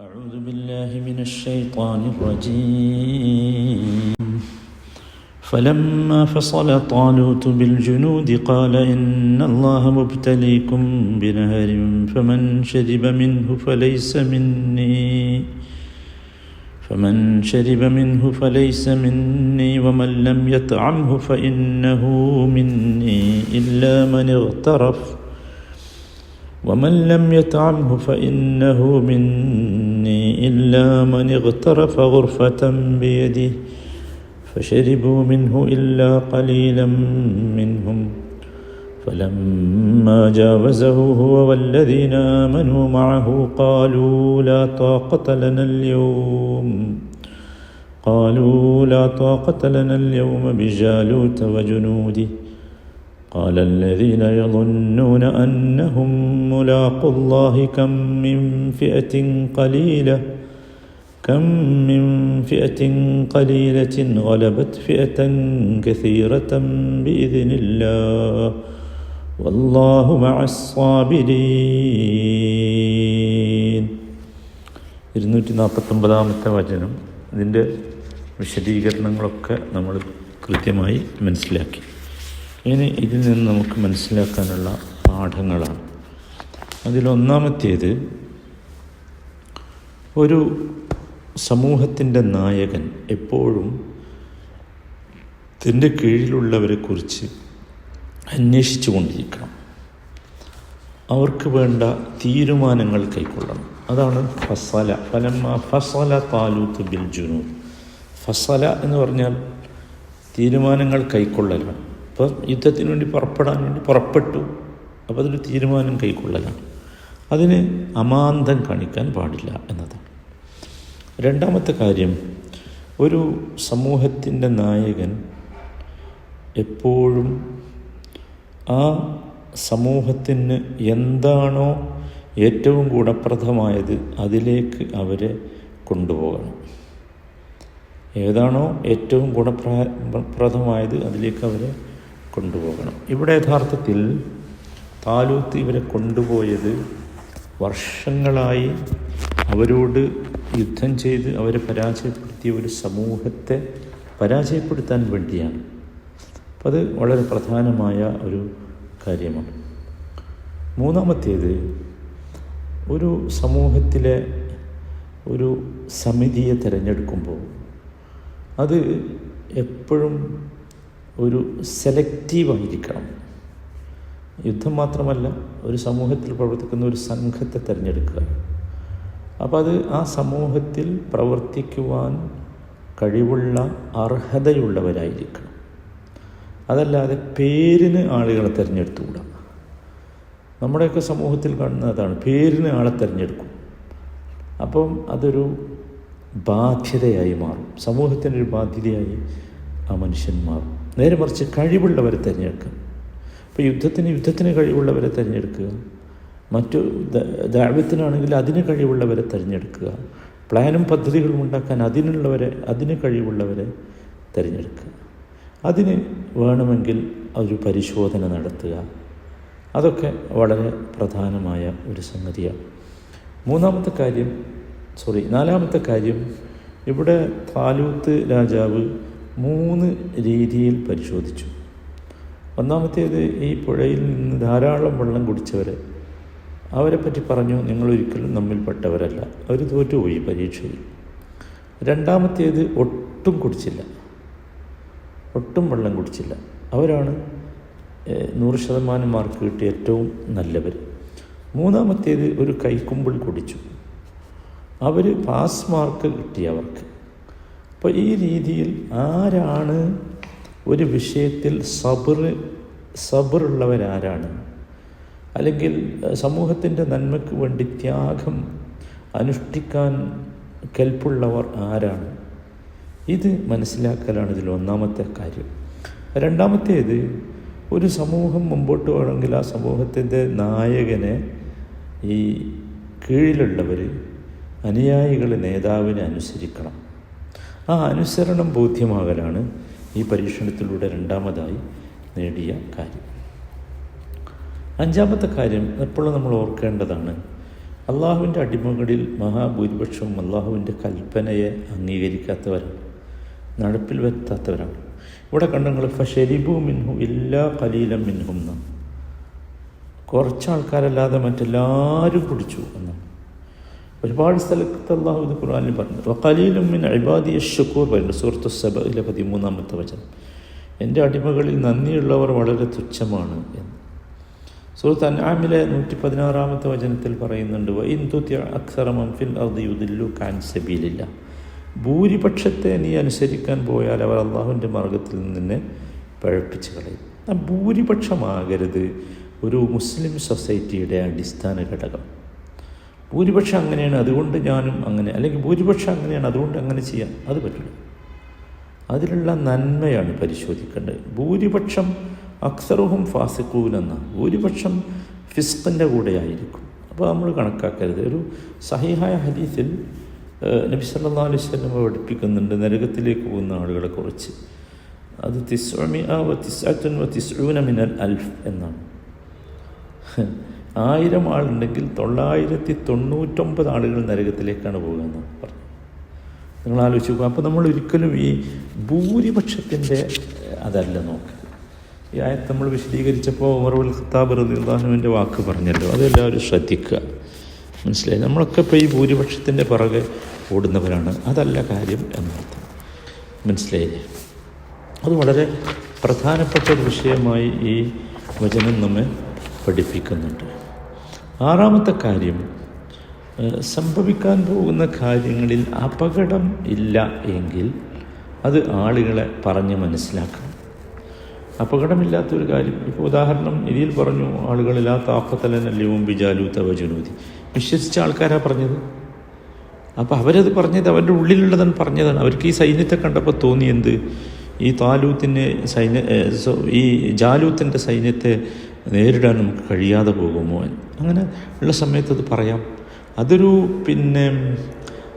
أعوذ بالله من الشيطان الرجيم. فلما فصل طالوت بالجنود قال إن الله مبتليكم بنهر فمن شرب منه فليس مني. فمن شرب منه فليس مني ومن لم يطعمه فإنه مني إلا من اغترف. ومن لم يطعمه فإنه مني إلا من اغترف غرفة بيده فشربوا منه إلا قليلا منهم. فلما جاوزه هو والذين آمنوا معه قالوا لا طاقة لنا اليوم. قالوا لا طاقة لنا اليوم بجالوت وجنوده. قال الذين يظنون أنهم ملاقوا الله كم من فئة قليلة كم من فئة قليلة غلبت فئة كثيرة بإذن الله والله مع الصابرين ഇരുന്നൂറ്റി നാൽപ്പത്തൊമ്പതാമത്തെ വചനം ഇതിൻ്റെ വിശദീകരണങ്ങളൊക്കെ നമ്മൾ കൃത്യമായി മനസ്സിലാക്കി ഇനി ഇതിൽ നിന്ന് നമുക്ക് മനസ്സിലാക്കാനുള്ള പാഠങ്ങളാണ്. അതിലൊന്നാമത്തേത് ഒരു സമൂഹത്തിന്റെ നായകൻ എപ്പോഴും തന്റെ കീഴിലുള്ളവരെക്കുറിച്ച് അന്വേഷിച്ചു കൊണ്ടിരിക്കണം. അവർക്ക് വേണ്ട തീരുമാനങ്ങൾ കൈക്കൊള്ളണം. അതാണ് ഫസല. ഫലമ്മ ഫസല താലൂത്ത് ബിൽ ജുനൂദ്. ഫസല എന്ന് പറഞ്ഞാൽ തീരുമാനങ്ങൾ കൈക്കൊള്ളലാണ്. അപ്പോൾ യുദ്ധത്തിന് വേണ്ടി പുറപ്പെടാൻ വേണ്ടി പുറപ്പെട്ടു. അപ്പോൾ അതൊരു തീരുമാനം കൈക്കൊള്ളലാണ്. അതിന് അമാന്തം കാണിക്കാൻ പാടില്ല എന്നതാണ്. രണ്ടാമത്തെ കാര്യം ഒരു സമൂഹത്തിന്റെ നായകൻ എപ്പോഴും ആ സമൂഹത്തിന് എന്താണോ ഏറ്റവും ഗുണപ്രദമായത് അതിലേക്ക് അവരെ കൊണ്ടുപോകണം. ഏതാണോ ഏറ്റവും ഗുണപ്രദമായത് അതിലേക്ക് അവരെ കൊണ്ടുപോകണം. ഇവിടെ യഥാർത്ഥത്തിൽ താലൂത്ത് ഇവരെ കൊണ്ടുപോയത് വർഷങ്ങളായി അവരോട് യുദ്ധം ചെയ്ത് അവരെ പരാജയപ്പെടുത്തിയ ഒരു സമൂഹത്തെ പരാജയപ്പെടുത്താൻ വേണ്ടിയാണ്. അപ്പം അത് വളരെ പ്രധാനമായ ഒരു കാര്യമാണ്. മൂന്നാമത്തേത് ഒരു സമൂഹത്തിലെ ഒരു സമിതിയെ തിരഞ്ഞെടുക്കുമ്പോൾ അത് എപ്പോഴും ഒരു സെലക്റ്റീവായിരിക്കണം. യുദ്ധം മാത്രമല്ല ഒരു സമൂഹത്തിൽ പ്രവർത്തിക്കുന്ന ഒരു സംഘത്തെ തിരഞ്ഞെടുക്കുക. അപ്പോൾ അത് ആ സമൂഹത്തിൽ പ്രവർത്തിക്കുവാൻ കഴിവുള്ള അർഹതയുള്ളവരായിരിക്കണം. അതല്ലാതെ പേരിന് ആളുകളെ തിരഞ്ഞെടുത്തുകൂടാ. നമ്മുടെയൊക്കെ സമൂഹത്തിൽ കാണുന്നതാണ് പേരിന് ആളെ തിരഞ്ഞെടുക്കും. അപ്പം അതൊരു ബാധ്യതയായി മാറും. സമൂഹത്തിനൊരു ബാധ്യതയായി ആ മനുഷ്യൻ മാറും. നേരെ മറിച്ച് കഴിവുള്ളവരെ തിരഞ്ഞെടുക്കുക. ഇപ്പോൾ യുദ്ധത്തിന് യുദ്ധത്തിന് കഴിവുള്ളവരെ തിരഞ്ഞെടുക്കുക. മറ്റു ദ്രാവ്യത്തിനാണെങ്കിൽ അതിന് കഴിവുള്ളവരെ തിരഞ്ഞെടുക്കുക. പ്ലാനും പദ്ധതികളും ഉണ്ടാക്കാൻ അതിനുള്ളവരെ അതിന് കഴിവുള്ളവരെ തിരഞ്ഞെടുക്കുക. അതിന് വേണമെങ്കിൽ ഒരു പരിശോധന നടത്തുക. അതൊക്കെ വളരെ പ്രധാനമായ ഒരു സംഗതിയാണ്. മൂന്നാമത്തെ കാര്യം സോറി നാലാമത്തെ കാര്യം ഇവിടെ താലൂത്ത് രാജാവ് മൂന്ന് രീതിയിൽ പരിശോധിച്ചു. ഒന്നാമത്തേത് ഈ പുഴയിൽ നിന്ന് ധാരാളം വെള്ളം കുടിച്ചവരെ അവരെ പറ്റി പറഞ്ഞു നിങ്ങളൊരിക്കലും നമ്മിൽപ്പെട്ടവരല്ല അവർ തോറ്റുപോയി പരീക്ഷയിൽ. രണ്ടാമത്തേത് ഒട്ടും കുടിച്ചില്ല. ഒട്ടും വെള്ളം കുടിച്ചില്ല. അവരാണ് നൂറ് ശതമാനം മാർക്ക് കിട്ടിയ ഏറ്റവും നല്ലവർ. മൂന്നാമത്തേത് ഒരു കൈക്കുമ്പിൾ കുടിച്ചു. അവർ പാസ് മാർക്ക് കിട്ടിയവർക്ക് അപ്പോൾ ഈ രീതിയിൽ ആരാണ് ഒരു വിഷയത്തിൽ സബർ സബറുള്ളവരാരാണ്? അല്ലെങ്കിൽ സമൂഹത്തിന്റെ നന്മയ്ക്ക് വേണ്ടി ത്യാഗം അനുഷ്ഠിക്കാൻ കെൽപ്പുള്ളവർ ആരാണ്? ഇത് മനസ്സിലാക്കലാണ് ഇതിൽ ഒന്നാമത്തെ കാര്യം. രണ്ടാമത്തേത് ഒരു സമൂഹം മുമ്പോട്ട് പോകണമെങ്കിൽ ആ സമൂഹത്തിന്റെ നായകനെ ഈ കീഴിലുള്ളവർ അനുയായികൾ നേതാവിനെ അനുസരിക്കണം. ആ അനുസരണം ബോധ്യമാകലാണ് ഈ പരീക്ഷണത്തിലൂടെ രണ്ടാമതായി നേടിയ കാര്യം. അഞ്ചാമത്തെ കാര്യം എപ്പോഴും നമ്മൾ ഓർക്കേണ്ടതാണ്. അള്ളാഹുവിന്റെ അടിമകളിൽ മഹാഭൂരിപക്ഷവും അള്ളാഹുവിന്റെ കൽപ്പനയെ അംഗീകരിക്കാത്തവരാണ്. നടപ്പിൽ വരുത്താത്തവരാണ്. ഇവിടെ കണ്ടങ്ങൾ ഫഷരിബു മിൻഹു എല്ലാ കലീലം മിൻഹും എന്നാണ്. കുറച്ച് ആൾക്കാരല്ലാതെ മറ്റെല്ലാവരും കുടിച്ചു എന്നാണ്. ഒരുപാട് സ്ഥലത്ത് അള്ളാഹു ഇത് ഖുറാനിൽ പറഞ്ഞു വക്കലീലും മിൻ ഇബാദി ഷക്കൂർ പറയുന്നു. സുഹൃത്തു സബയിലെ പതിമൂന്നാമത്തെ വചനം. എന്റെ അടിമകളിൽ നന്ദിയുള്ളവർ വളരെ തുച്ഛമാണ് എന്ന്. സുഹൃത്ത് അൻആമിലെ നൂറ്റി പതിനാറാമത്തെ വചനത്തിൽ പറയുന്നുണ്ട് വൈന്തുത്യ അക്സറമം ഫിൽ അർദിയുദില്ലു കാൻ സബീലില്ല. ഭൂരിപക്ഷത്തെ നീ അനുസരിക്കാൻ പോയാൽ അവർ അള്ളാഹുവിന്റെ മാർഗത്തിൽ നിന്ന് പഴപ്പിച്ച് കളയും. ആ ഭൂരിപക്ഷമാകരുത് ഒരു മുസ്ലിം സൊസൈറ്റിയുടെ അടിസ്ഥാന ഘടകം. ഭൂരിപക്ഷം അങ്ങനെയാണ് അതുകൊണ്ട് ഞാനും അങ്ങനെ അല്ലെങ്കിൽ ഭൂരിപക്ഷം അങ്ങനെയാണ് അതുകൊണ്ട് അങ്ങനെ ചെയ്യാം അത് പറ്റില്ല. അതിലുള്ള നന്മയാണ് പരിശോധിക്കേണ്ടത്. ഭൂരിപക്ഷം അക്സറുഹും ഫാസിക്കൂൻ എന്ന ഭൂരിപക്ഷം കൂടെ ആയിരിക്കും. അപ്പോൾ നമ്മൾ കണക്കാക്കരുത്. ഒരു സഹിഹായ ഹദീസിൽ നബി സല്ലാ അലൈഹി വസല്ലം പഠിപ്പിക്കുന്നുണ്ട് നരകത്തിലേക്ക് പോകുന്ന ആളുകളെ കുറിച്ച്. അത് തിസ്വമി ആ തിസ്അത്തുൻ തിസ്ഊന മിനൽ അൽഫ് എന്നാണ്. ആയിരം ആളുണ്ടെങ്കിൽ തൊള്ളായിരത്തി തൊണ്ണൂറ്റൊമ്പത് ആളുകൾ നരകത്തിലേക്കാണ് പോകുക എന്ന് പറഞ്ഞു. നിങ്ങൾ ആലോചിച്ച് പോകും അപ്പോൾ നമ്മൾ ഒരിക്കലും ഈ ഭൂരിപക്ഷത്തിന്റെ അതല്ല നോക്കുക ഈ ആയത്ത് നമ്മൾ വിശദീകരിച്ചപ്പോൾ ഉമർവുൽ ഖത്താബ് റദിള്ളാഹുവിന്റെ വാക്ക് പറഞ്ഞല്ലോ. അതെല്ലാവരും ശ്രദ്ധിക്കുക. മനസ്സിലായി? നമ്മളൊക്കെ ഇപ്പോൾ ഈ ഭൂരിപക്ഷത്തിന്റെ പുറകെ ഓടുന്നവരാണ്. അതല്ല കാര്യം എന്നർത്ഥം. മനസ്സിലായില്ലേ അത് വളരെ പ്രധാനപ്പെട്ട ഒരു വിഷയമായി ഈ വചനം നമ്മെ പഠിപ്പിക്കുന്നുണ്ട്. ആറാമത്തെ കാര്യം സംഭവിക്കാൻ പോകുന്ന കാര്യങ്ങളിൽ അപകടം ഇല്ല എങ്കിൽ അത് ആളുകളെ പറഞ്ഞ് മനസ്സിലാക്കണം. അപകടമില്ലാത്തൊരു കാര്യം. ഇപ്പോൾ ഉദാഹരണം ഇതിൽ പറഞ്ഞു ആളുകളില്ലാത്ത താക്കത്തലനല്യവും ബിജാലു തവജുനൂതി വിശ്വസിച്ച ആൾക്കാരാണ് പറഞ്ഞത്? അപ്പോൾ അവരത് പറഞ്ഞത് അവരുടെ ഉള്ളിലുള്ളതാണ് പറഞ്ഞതാണ്. അവർക്ക് ഈ സൈന്യത്തെ കണ്ടപ്പോൾ തോന്നി എന്ത് ഈ താലൂത്തിന്റെ സൈന്യ ഈ ജാലൂത്തിന്റെ സൈന്യത്തെ നേരിടാൻ നമുക്ക് കഴിയാതെ പോകുമോ? അങ്ങനെ ഉള്ള സമയത്ത് അത് പറയാം. അതൊരു പിന്നെ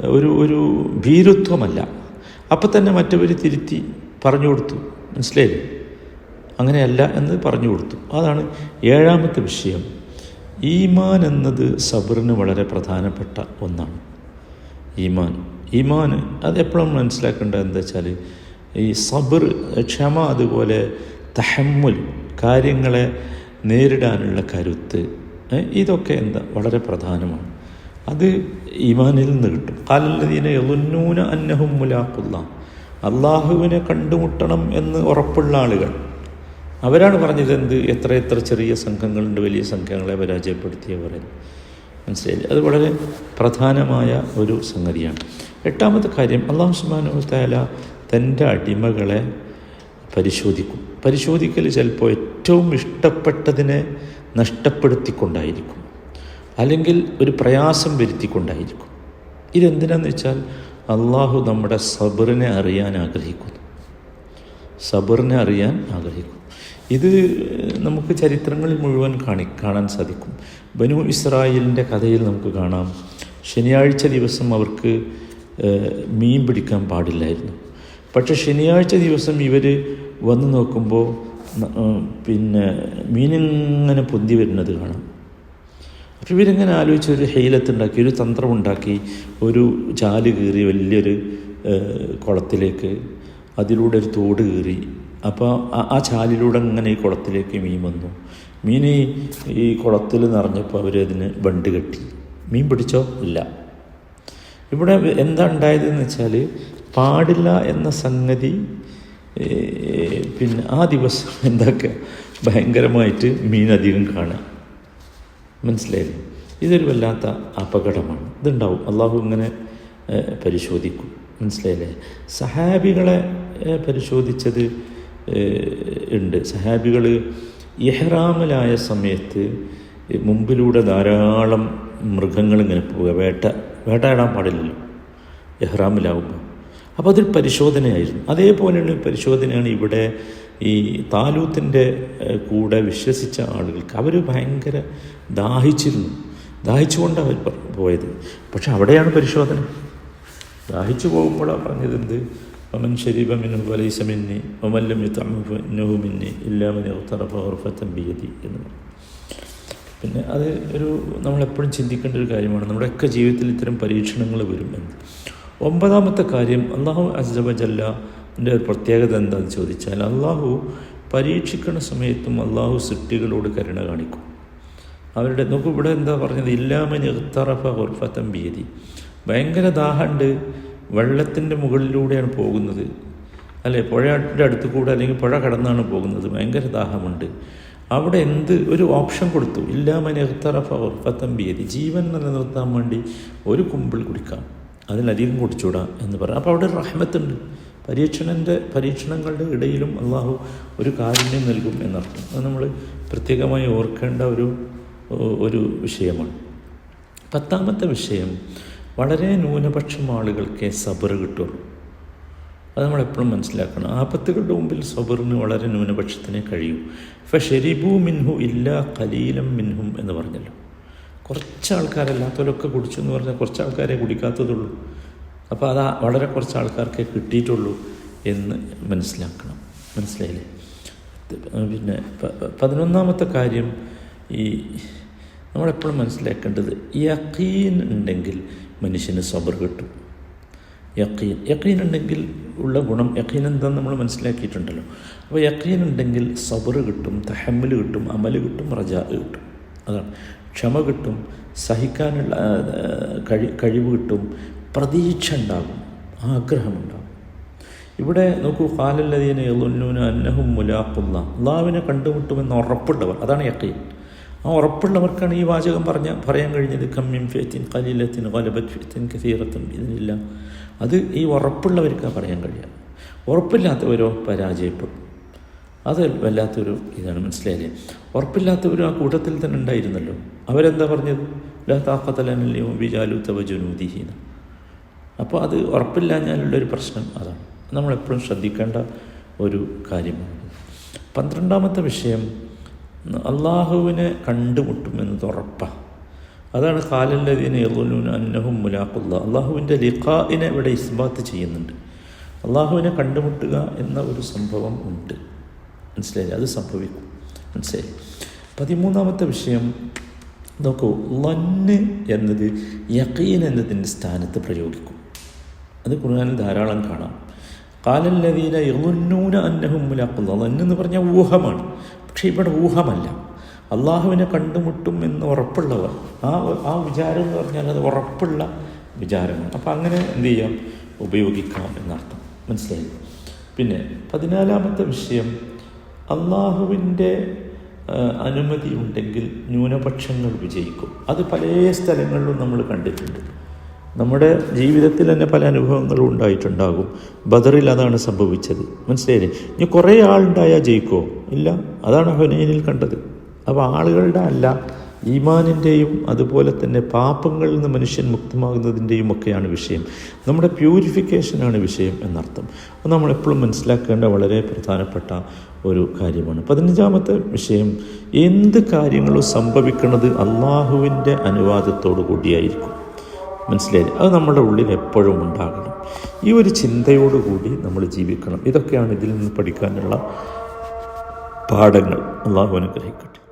ഒരു ഒരു ഭീരുത്വമല്ല. അപ്പം തന്നെ മറ്റവർ തിരുത്തി പറഞ്ഞു കൊടുത്തു. മനസ്സിലായില്ലേ? അങ്ങനെയല്ല എന്ന് പറഞ്ഞു കൊടുത്തു. അതാണ് ഏഴാമത്തെ വിഷയം. ഈമാൻ എന്നത് സബറിന് വളരെ പ്രധാനപ്പെട്ട ഒന്നാണ്. ഈമാൻ. ഈമാൻ അത് എപ്പോഴും മനസ്സിലാക്കേണ്ടത് എന്താ വെച്ചാൽ ഈ സബർ ക്ഷമ അതുപോലെ തഹമ്മുൽ കാര്യങ്ങളെ നേരിടാനുള്ള കരുത്ത് ഇതൊക്കെ എന്താ വളരെ പ്രധാനമാണ്. അത് ഈമാനിൽ നിന്ന് കിട്ടും. കാലല്ലതീനെ എളുന്നൂന അന്നഹും മുലാഖുല്ല. അള്ളാഹുവിനെ കണ്ടുമുട്ടണം എന്ന് ഉറപ്പുള്ള ആളുകൾ. അവരാണ് പറഞ്ഞത് എന്ത്? എത്ര എത്ര ചെറിയ സംഘങ്ങളുണ്ട് വലിയ സംഘങ്ങളെ പരാജയപ്പെടുത്തിയ മനസ്സിലായി അത് വളരെ പ്രധാനമായ ഒരു സംഗതിയാണ്. എട്ടാമത്തെ കാര്യം അള്ളാഹു സുബാനു താല തന്റെ അടിമകളെ പരിശോധിക്കും. പരിശോധിക്കൽ ചിലപ്പോൾ ഏറ്റവും ഇഷ്ടപ്പെട്ടതിനെ നഷ്ടപ്പെടുത്തിക്കൊണ്ടായിരിക്കും. അല്ലെങ്കിൽ ഒരു പ്രയാസം വരുത്തിക്കൊണ്ടായിരിക്കും. ഇതെന്തിനാന്ന് വെച്ചാൽ അള്ളാഹു നമ്മുടെ സബറിനെ അറിയാൻ ആഗ്രഹിക്കുന്നു. സബറിനെ അറിയാൻ ആഗ്രഹിക്കുന്നു. ഇത് നമുക്ക് ചരിത്രങ്ങളിൽ മുഴുവൻ കാണി കാണാൻ സാധിക്കും. ബനു ഇസ്രായേലിന്റെ കഥയിൽ നമുക്ക് കാണാം. ശനിയാഴ്ച ദിവസം അവർക്ക് മീൻ പിടിക്കാൻ പാടില്ലായിരുന്നു. പക്ഷെ ശനിയാഴ്ച ദിവസം ഇവർ വന്ന് നോക്കുമ്പോൾ പിന്നെ മീനിങ്ങനെ പൊന്തി വരുന്നത് കാണാം. അപ്പോൾ ഇവരിങ്ങനെ ആലോചിച്ച് ഒരു ഹെയിലത്തുണ്ടാക്കി ഒരു തന്ത്രം ഉണ്ടാക്കി ഒരു ചാൽ കീറി വലിയൊരു കുളത്തിലേക്ക് അതിലൂടെ ഒരു തോട് കീറി. അപ്പോൾ ആ ചാലിലൂടെ അങ്ങനെ ഈ കുളത്തിലേക്ക് മീൻ വന്നു. മീൻ ഈ കുളത്തിൽ നിറഞ്ഞപ്പോൾ അവരതിന് ബണ്ട് കെട്ടി. മീൻ പിടിച്ചോ? ഇല്ല. ഇവിടെ എന്താ ഉണ്ടായതെന്ന് വെച്ചാൽ പാടില്ല എന്ന സംഗതി പിന്നെ ആ ദിവസം എന്താക്കുക ഭയങ്കരമായിട്ട് മീൻ അധികം കാണുക മനസ്സിലായില്ലേ? ഇതൊരു വല്ലാത്ത അപകടമാണ്. ഇതുണ്ടാവും. അള്ളാഹു ഇങ്ങനെ പരിശോധിക്കും. മനസ്സിലായില്ലേ? സഹാബികളെ പരിശോധിച്ചത് ഉണ്ട്. സഹാബികൾ ഇഹ്റാമിലായ സമയത്ത് മുമ്പിലൂടെ ധാരാളം മൃഗങ്ങൾ ഇങ്ങനെ പോവുക. വേട്ട വേട്ടയാടാൻ പാടില്ലല്ലോ. ഇഹ്റാമിലാവുമ്പോൾ അപ്പോൾ അതൊരു പരിശോധനയായിരുന്നു. അതേപോലെയുള്ള പരിശോധനയാണ് ഇവിടെ ഈ താലൂത്തിന്റെ കൂടെ വിശ്വസിച്ച ആളുകൾക്ക്. അവർ ഭയങ്കര ദാഹിച്ചിരുന്നു. ദാഹിച്ചുകൊണ്ട് അവർ പോയത്. പക്ഷെ അവിടെയാണ് പരിശോധന. ദാഹിച്ചു പോകുമ്പോഴാണ് പറഞ്ഞത് എന്ത് ഒമൻ ഷരീബ മിനു വലൈസ മിന്നി ഒമല്ലം യുത്തമുഹു മിന്നി ഉറഫത്തം ബിയതി എന്ന് പറഞ്ഞു. പിന്നെ അത് ഒരു നമ്മളെപ്പോഴും ചിന്തിക്കേണ്ട ഒരു കാര്യമാണ്. നമ്മുടെയൊക്കെ ജീവിതത്തിൽ ഇത്തരം പരീക്ഷണങ്ങൾ വരും എന്ന് ഒമ്പതാമത്തെ കാര്യം അള്ളാഹു അസബജല്ലാന്റെ ഒരു പ്രത്യേകത എന്താണെന്ന് ചോദിച്ചാൽ അള്ളാഹു പരീക്ഷിക്കുന്ന സമയത്തും അള്ളാഹു സൃഷ്ടികളോട് കരുണ കാണിക്കും. അവരുടെ നോക്കൂ ഇവിടെ എന്താ പറഞ്ഞത്? ഇല്ലാമന് ഇത്തറഫ ഹുർഫത്തം ഭീതി ഭയങ്കര ദാഹമുണ്ട്. വെള്ളത്തിന്റെ മുകളിലൂടെയാണ് പോകുന്നത്. അല്ലെ? പുഴയുടെ അടുത്ത് കൂടെ അല്ലെങ്കിൽ പുഴ കടന്നാണ് പോകുന്നത്. ഭയങ്കര ദാഹമുണ്ട്. അവിടെ എന്ത് ഒരു ഓപ്ഷൻ കൊടുത്തു? ഇല്ലാമന് ഇത്തറഫ ഹുർഫത്തം ഭീതി ജീവൻ നിലനിർത്താൻ വേണ്ടി ഒരു കുമ്പിൾ കുടിക്കാം. അതിലധികം കുടിച്ചൂടാ എന്ന് പറയാം അപ്പോൾ അവിടെ റഹ്മത്തുണ്ട്. പരീക്ഷണന്റെ പരീക്ഷണങ്ങളുടെ ഇടയിലും അള്ളാഹു ഒരു കാരുണ്യം നൽകും എന്നർത്ഥം. അത് നമ്മൾ പ്രത്യേകമായി ഓർക്കേണ്ട ഒരു ഒരു വിഷയമാണ്. പത്താമത്തെ വിഷയം വളരെ ന്യൂനപക്ഷം ആളുകൾക്ക് സബർ കിട്ടുള്ളൂ അത് നമ്മളെപ്പോഴും മനസ്സിലാക്കണം. ആപത്തുകളുടെ മുമ്പിൽ സബറിന് വളരെ ന്യൂനപക്ഷത്തിനെ കഴിയും. ഫ ഷെരിബു മിൻഹു ഇല്ല കലീലം മിൻഹും എന്ന് പറഞ്ഞല്ലോ. കുറച്ച് ആൾക്കാരല്ലാത്തവരൊക്കെ കുടിച്ചു എന്ന് പറഞ്ഞാൽ കുറച്ച് ആൾക്കാരെ കുടിക്കാത്തതുള്ളൂ. അപ്പോൾ അത് വളരെ കുറച്ച് ആൾക്കാർക്കേ കിട്ടിയിട്ടുള്ളൂ എന്ന് മനസ്സിലാക്കണം. മനസ്സിലായില്ലേ? പിന്നെ പതിനൊന്നാമത്തെ കാര്യം ഈ നമ്മളെപ്പോഴും മനസ്സിലാക്കേണ്ടത് യക്കീൻ ഉണ്ടെങ്കിൽ മനുഷ്യന് സബർ കിട്ടും. യക്കീൻ യക്കീൻ ഉണ്ടെങ്കിൽ ഉള്ള ഗുണം യക്കീൻ എന്താണെന്ന് നമ്മൾ മനസ്സിലാക്കിയിട്ടുണ്ടല്ലോ. അപ്പോൾ യക്കീൻ ഉണ്ടെങ്കിൽ സബർ കിട്ടും തഹമ്മൽ കിട്ടും അമൽ കിട്ടും റജാ കിട്ടും. അതാണ്. ക്ഷമ കിട്ടും സഹിക്കാനുള്ള കഴി കഴിവ് കിട്ടും പ്രതീക്ഷ ഉണ്ടാകും ആഗ്രഹമുണ്ടാകും. ഇവിടെ നോക്കൂ ഖാലല്ലതീന എളുന്നൂന അന്നഹും മുലാഖുല്ല. അള്ളാവിനെ കണ്ടുമുട്ടുമെന്ന് ഉറപ്പുള്ളവർ അതാണ് യക്കീൻ ആ ഉറപ്പുള്ളവർക്കാണ് ഈ വാചകം പറഞ്ഞ പറയാൻ കഴിഞ്ഞത് കമ്മിൻ ഫേത്തിൻ കലീലത്തിൻ കൊലബത് ഫേത്തിൻ കസീറത്തും ഇതിനില്ല അത് ഈ ഉറപ്പുള്ളവർക്കാണ് പറയാൻ കഴിയുക. ഉറപ്പില്ലാത്തവരോ പരാജയപ്പെടും. അത് വല്ലാത്തൊരു ഇതാണ് മനസ്സിലായില്ലേ? ഉറപ്പില്ലാത്തവരും ആ കൂട്ടത്തിൽ തന്നെ ഉണ്ടായിരുന്നല്ലോ. അവരെന്താ പറഞ്ഞത്? ലാ താക്കത്തലനല്ലയോ വിജാലു തവജുനൂദിഹീന അപ്പോൾ അത് ഉറപ്പില്ലാഞ്ഞാലുള്ളൊരു പ്രശ്നം അതാണ്. നമ്മളെപ്പോഴും ശ്രദ്ധിക്കേണ്ട ഒരു കാര്യമാണ്. പന്ത്രണ്ടാമത്തെ വിഷയം അള്ളാഹുവിനെ കണ്ടുമുട്ടുമെന്നത് ഉറപ്പാണ് അതാണ് കാലല്ലതീനെ എളുനൂൻ അന്നഹും മുലാഖുല്ല. അള്ളാഹുവിന്റെ ലിഖാഇനെ ഇവിടെ ഇസ്ബാത്ത് ചെയ്യുന്നുണ്ട്. അള്ളാഹുവിനെ കണ്ടുമുട്ടുക എന്ന ഒരു സംഭവം ഉണ്ട്. മനസ്സിലായി? അത് സംഭവിക്കും. മനസ്സിലായി? പതിമൂന്നാമത്തെ വിഷയം നോക്കൂ ലന്ന് എന്നത് യക്കീൻ എന്നതിന്റെ സ്ഥാനത്ത് പ്രയോഗിക്കും. അത് ഖുർആാനിൽ ധാരാളം കാണാം. കാലല്ലതീന ഇറുന്നൂന അന്നഹും മുലാഖുല്ല ലന്ന് എന്ന് പറഞ്ഞാൽ ഊഹമാണ്. പക്ഷേ ഇവിടെ ഊഹമല്ല. അള്ളാഹുവിനെ കണ്ടുമുട്ടും എന്ന് ഉറപ്പുള്ളവർ. ആ ആ വിചാരം എന്ന് പറഞ്ഞാൽ അത് ഉറപ്പുള്ള വിചാരമാണ്. അപ്പം അങ്ങനെ എന്ത് ചെയ്യാം? ഉപയോഗിക്കാം എന്നർത്ഥം. മനസ്സിലായി? പിന്നെ പതിനാലാമത്തെ വിഷയം അള്ളാഹുവിന്റെ അനുമതി ഉണ്ടെങ്കിൽ ന്യൂനപക്ഷങ്ങൾ വിജയിക്കും. അത് പല സ്ഥലങ്ങളിലും നമ്മൾ കണ്ടിട്ടുണ്ട്. നമ്മുടെ ജീവിതത്തിൽ തന്നെ പല അനുഭവങ്ങളും ഉണ്ടായിട്ടുണ്ടാകും. ബദറിൽ അതാണ് സംഭവിച്ചത്. മനസ്സിലായില്ലേ? ഇനി കുറേ ആളുണ്ടായാൽ ജയിക്കോ ഇല്ല. അതാണ് ഹുനൈനിൽ കണ്ടത്. അപ്പോൾ ആളുകളുടെ അല്ല. ഈമാനിന്റെയും അതുപോലെ തന്നെ പാപങ്ങളിൽ നിന്ന് മനുഷ്യൻ മുക്തമാകുന്നതിന്റെയും ഒക്കെയാണ് വിഷയം. നമ്മുടെ പ്യൂരിഫിക്കേഷനാണ് വിഷയം എന്നർത്ഥം. അത് നമ്മളെപ്പോഴും മനസ്സിലാക്കേണ്ട വളരെ പ്രധാനപ്പെട്ട ഒരു കാര്യമാണ്. പതിനഞ്ചാമത്തെ വിഷയം എന്ത് കാര്യങ്ങളും സംഭവിക്കുന്നത് അള്ളാഹുവിന്റെ അനുവാദത്തോടു കൂടിയായിരിക്കും. മനസ്സിലായി അത് നമ്മുടെ ഉള്ളിൽ എപ്പോഴും ഉണ്ടാകണം. ഈ ഒരു ചിന്തയോടുകൂടി നമ്മൾ ജീവിക്കണം. ഇതൊക്കെയാണ് ഇതിൽ നിന്ന് പഠിക്കാനുള്ള പാഠങ്ങൾ. അള്ളാഹു അനുഗ്രഹിക്കട്ടെ.